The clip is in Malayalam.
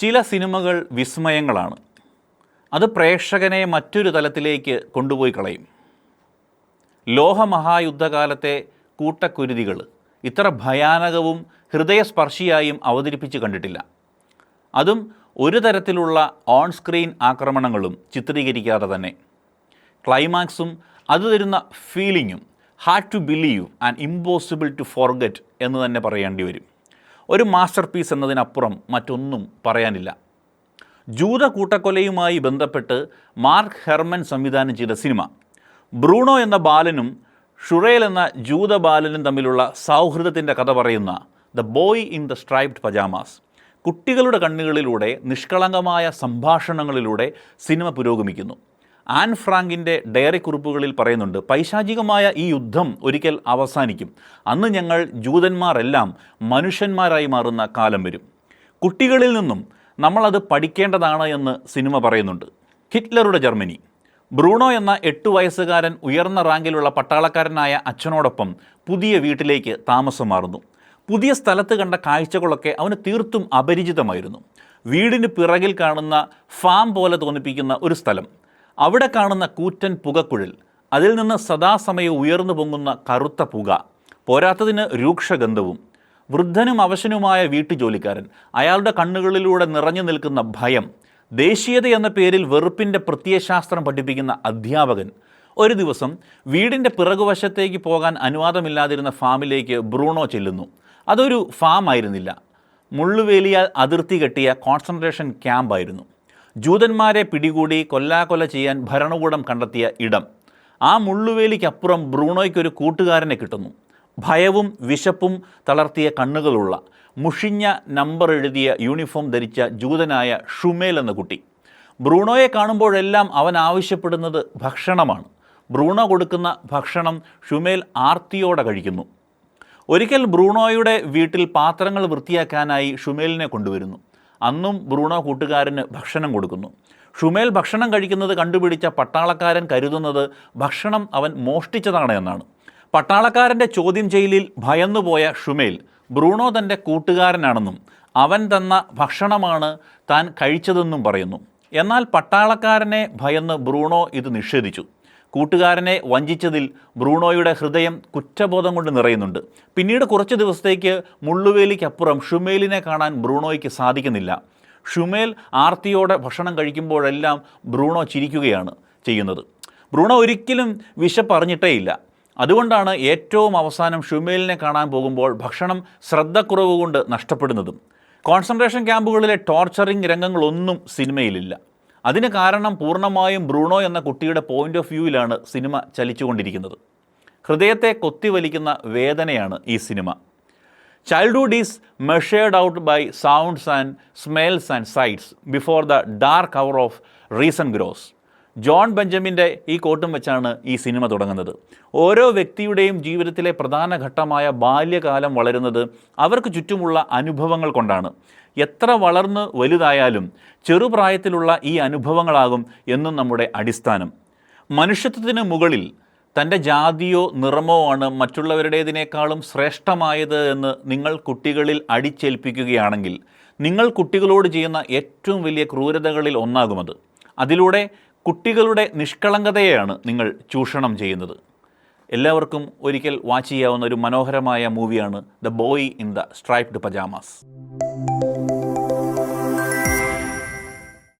ചില സിനിമകൾ വിസ്മയങ്ങളാണ്. അത് പ്രേക്ഷകനെ മറ്റൊരു തലത്തിലേക്ക് കൊണ്ടുപോയി കളയും. ലോഹമഹായുദ്ധകാലത്തെ കൂട്ടക്കുരുതികൾ ഇത്ര ഭയാനകവും ഹൃദയസ്പർശിയായും അവതരിപ്പിച്ച് കണ്ടിട്ടില്ല. അതും ഒരു തരത്തിലുള്ള ഓൺ സ്ക്രീൻ ആക്രമണങ്ങളും ചിത്രീകരിക്കാതെ തന്നെ. ക്ലൈമാക്സും അത് തരുന്ന ഫീലിങ്ങും hard to believe and impossible to forget എന്ന് തന്നെ പറയേണ്ടി വരും. ഒരു മാസ്റ്റർ പീസ് എന്നതിനപ്പുറം മറ്റൊന്നും പറയാനില്ല. ജൂത കൂട്ടക്കൊലയുമായി ബന്ധപ്പെട്ട് മാർക്ക് ഹെർമൻ സംവിധാനം ചെയ്ത സിനിമ. ബ്രൂണോ എന്ന ബാലനും ഷുറേൽ എന്ന ജൂത ബാലനും തമ്മിലുള്ള സൗഹൃദത്തിന്റെ കഥ പറയുന്ന the boy in the striped pyjamas കുട്ടികളുടെ കണ്ണുകളിലൂടെ നിഷ്കളങ്കമായ സംഭാഷണങ്ങളിലൂടെ സിനിമ പുരോഗമിക്കുന്നു. ആൻ ഫ്രാങ്കിന്റെ ഡയറി കുറിപ്പുകളിൽ പറയുന്നുണ്ട് പൈശാചികമായ ഈ യുദ്ധം ഒരിക്കൽ അവസാനിക്കും. അന്ന് ഞങ്ങൾ ജൂതന്മാരെല്ലാം മനുഷ്യന്മാരായി മാറുന്ന കാലം വരും. കുട്ടികളിൽ നിന്നും നമ്മളത് പഠിക്കേണ്ടതാണ് എന്ന് സിനിമ പറയുന്നുണ്ട്. ഹിറ്റ്ലറുടെ ജർമ്മനി. ബ്രൂണോ എന്ന എട്ട് വയസ്സുകാരൻ ഉയർന്ന റാങ്കിലുള്ള പട്ടാളക്കാരനായ അച്ഛനോടൊപ്പം പുതിയ വീട്ടിലേക്ക് താമസം മാറുന്നു. പുതിയ സ്ഥലത്ത് കണ്ട കാഴ്ചകളൊക്കെ അവന് തീർത്തും അപരിചിതമായിരുന്നു. വീടിന് പിറകിൽ കാണുന്ന ഫാം പോലെ തോന്നിപ്പിക്കുന്ന ഒരു സ്ഥലം. അവിടെ കാണുന്ന കൂറ്റൻ പുകക്കുഴൽ അതിൽ നിന്ന് സദാസമയം ഉയർന്നു പൊങ്ങുന്ന കറുത്ത പുക പോരാത്തതിന് രൂക്ഷഗന്ധവും വൃദ്ധനും അവശനുമായ വീട്ടുജോലിക്കാരൻ അയാളുടെ കണ്ണുകളിലൂടെ നിറഞ്ഞു നിൽക്കുന്ന ഭയം ദേശീയത എന്ന പേരിൽ വെറുപ്പിന്റെ പ്രത്യയശാസ്ത്രം പഠിപ്പിക്കുന്ന അധ്യാപകൻ. ഒരു ദിവസം വീടിന്റെ പിറകുവശത്തേക്ക് പോകാൻ അനുവാദമില്ലാതിരുന്ന ഫാമിലേക്ക് ബ്രൂണോ ചെല്ലുന്നു. അതൊരു ഫാം ആയിരുന്നില്ല മുള്ളുവേലിയാൽ അതിർത്തി കെട്ടിയ കോൺസെൻട്രേഷൻ ക്യാമ്പായിരുന്നു. ജൂതന്മാരെ പിടികൂടി കൊല്ലാകൊല ചെയ്യാൻ ഭരണകൂടം കണ്ടെത്തിയ ഇടം. ആ മുള്ളുവേലിക്കപ്പുറം ബ്രൂണോയ്ക്കൊരു കൂട്ടുകാരനെ കിട്ടുന്നു. ഭയവും വിശപ്പും തളർത്തിയ കണ്ണുകളുള്ള മുഷിഞ്ഞ നമ്പർ എഴുതിയ യൂണിഫോം ധരിച്ച ജൂതനായ ഷുമേൽ എന്ന കുട്ടി. ബ്രൂണോയെ കാണുമ്പോഴെല്ലാം അവൻ ആവശ്യപ്പെടുന്നത് ഭക്ഷണമാണ്. ബ്രൂണോ കൊടുക്കുന്ന ഭക്ഷണം ഷുമേൽ ആർത്തിയോടെ കഴിക്കുന്നു. ഒരിക്കൽ ബ്രൂണോയുടെ വീട്ടിൽ പാത്രങ്ങൾ വൃത്തിയാക്കാനായി ഷുമേലിനെ കൊണ്ടുവരുന്നു. അന്നും ബ്രൂണോ കൂട്ടുകാരന് ഭക്ഷണം കൊടുക്കുന്നു. ഷുമേൽ ഭക്ഷണം കഴിക്കുന്നത് കണ്ടുപിടിച്ച പട്ടാളക്കാരൻ കരുതുന്നത് ഭക്ഷണം അവൻ മോഷ്ടിച്ചതാണ് എന്നാണ്. പട്ടാളക്കാരന്റെ ചോദ്യം ചെയ്യലിൽ ഭയന്നുപോയ ഷുമേൽ ബ്രൂണോ തന്റെ കൂട്ടുകാരനാണെന്നും അവൻ തന്ന ഭക്ഷണമാണ് താൻ കഴിച്ചതെന്നും പറയുന്നു. എന്നാൽ പട്ടാളക്കാരനെ ഭയന്ന് ബ്രൂണോ ഇത് നിഷേധിച്ചു. കൂട്ടുകാരനെ വഞ്ചിച്ചതിൽ ബ്രൂണോയുടെ ഹൃദയം കുറ്റബോധം കൊണ്ട് നിറയുന്നുണ്ട്. പിന്നീട് കുറച്ച് ദിവസത്തേക്ക് മുള്ളുവേലിക്കപ്പുറം ഷുമേലിനെ കാണാൻ ബ്രൂണോയ്ക്ക് സാധിക്കുന്നില്ല. ഷുമേൽ ആർത്തിയോടെ ഭക്ഷണം കഴിക്കുമ്പോഴെല്ലാം ബ്രൂണോ ചിരിക്കുകയാണ് ചെയ്യുന്നത്. ബ്രൂണോ ഒരിക്കലും വിശപ്പറിഞ്ഞിട്ടേയില്ല. അതുകൊണ്ടാണ് ഏറ്റവും അവസാനം ഷുമേലിനെ കാണാൻ പോകുമ്പോൾ ഭക്ഷണം ശ്രദ്ധക്കുറവ് കൊണ്ട് നഷ്ടപ്പെടുന്നതും. Concentration ക്യാമ്പുകളിലെ torturing രംഗങ്ങളൊന്നും സിനിമയിലില്ല. അതിന് കാരണം പൂർണമായും ബ്രൂണോ എന്ന കുട്ടിയുടെ പോയിന്റ് ഓഫ് വ്യൂവിലാണ് സിനിമ ചലിച്ചുകൊണ്ടിരിക്കുന്നത്. ഹൃദയത്തെ കൊത്തിവലിക്കുന്ന വേദനയാണ് ഈ cinema. Childhood is measured out by sounds and smells and sights before the dark hour of reason grows John ബെഞ്ചമിന്റെ ഈ കോട്ടും വെച്ചാണ് ഈ സിനിമ തുടങ്ങുന്നത്. ഓരോ വ്യക്തിയുടെയും ജീവിതത്തിലെ പ്രധാന ഘട്ടമായ ബാല്യകാലം വളരുന്നത് അവർക്ക് ചുറ്റുമുള്ള അനുഭവങ്ങൾ കൊണ്ടാണ്. എത്ര വളർന്ന് വലുതായാലും ചെറുപ്രായത്തിലുള്ള ഈ അനുഭവങ്ങളാകും എന്നും നമ്മുടെ അടിസ്ഥാനം. മനുഷ്യത്വത്തിന് മുകളിൽ തന്റെ ജാതിയോ നിറമോ ആണ് മറ്റുള്ളവരുടേതിനേക്കാളും ശ്രേഷ്ഠമായത് എന്ന് നിങ്ങൾ കുട്ടികളിൽ അടിച്ചേൽപ്പിക്കുകയാണെങ്കിൽ നിങ്ങൾ കുട്ടികളോട് ചെയ്യുന്ന ഏറ്റവും വലിയ ക്രൂരതകളിൽ ഒന്നാകുമത്. അതിലൂടെ കുട്ടികളുടെ നിഷ്കളങ്കതയെയാണ് നിങ്ങൾ ചൂഷണം ചെയ്യുന്നത്. എല്ലാവർക്കും ഒരിക്കൽ വാച്ച് ചെയ്യാവുന്ന ഒരു മനോഹരമായ മൂവിയാണ് the boy in the striped pyjamas